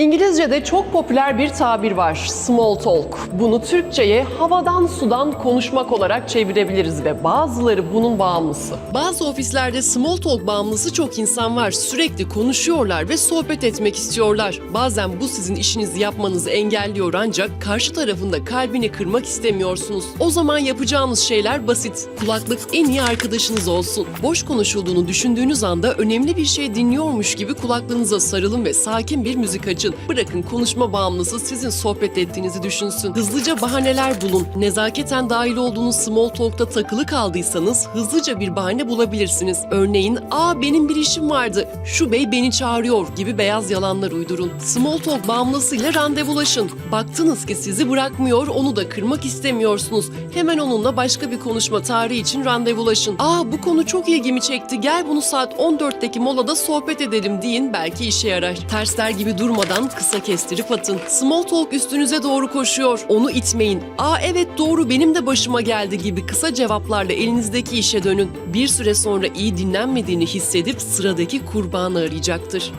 İngilizce'de çok popüler bir tabir var. Small talk. Bunu Türkçe'ye havadan sudan konuşmak olarak çevirebiliriz ve bazıları bunun bağımlısı. Bazı ofislerde small talk bağımlısı çok insan var. Sürekli konuşuyorlar ve sohbet etmek istiyorlar. Bazen bu sizin işinizi yapmanızı engelliyor ancak karşı tarafında kalbini kırmak istemiyorsunuz. O zaman yapacağınız şeyler basit. Kulaklık en iyi arkadaşınız olsun. Boş konuşulduğunu düşündüğünüz anda önemli bir şey dinliyormuş gibi kulaklığınıza sarılın ve sakin bir müzik açın. Bırakın konuşma bağımlısı sizin sohbet ettiğinizi düşünsün. Hızlıca bahaneler bulun. Nezaketen dahil olduğunuz small talk'ta takılı kaldıysanız hızlıca bir bahane bulabilirsiniz. Örneğin, ''Aa benim bir işim vardı, şu bey beni çağırıyor'' gibi beyaz yalanlar uydurun. Small talk bağımlısıyla randevulaşın. Baktınız ki sizi bırakmıyor, onu da kırmak istemiyorsunuz. Hemen onunla başka bir konuşma tarihi için randevulaşın. ''Aa bu konu çok ilgimi çekti, gel bunu saat 14'teki molada sohbet edelim'' deyin belki işe yarar. Tersler gibi durmadan kısa kestirip atın. Small talk üstünüze doğru koşuyor. Onu itmeyin. Aa evet doğru benim de başıma geldi gibi kısa cevaplarla elinizdeki işe dönün. Bir süre sonra iyi dinlenmediğini hissedip sıradaki kurbanı arayacaktır.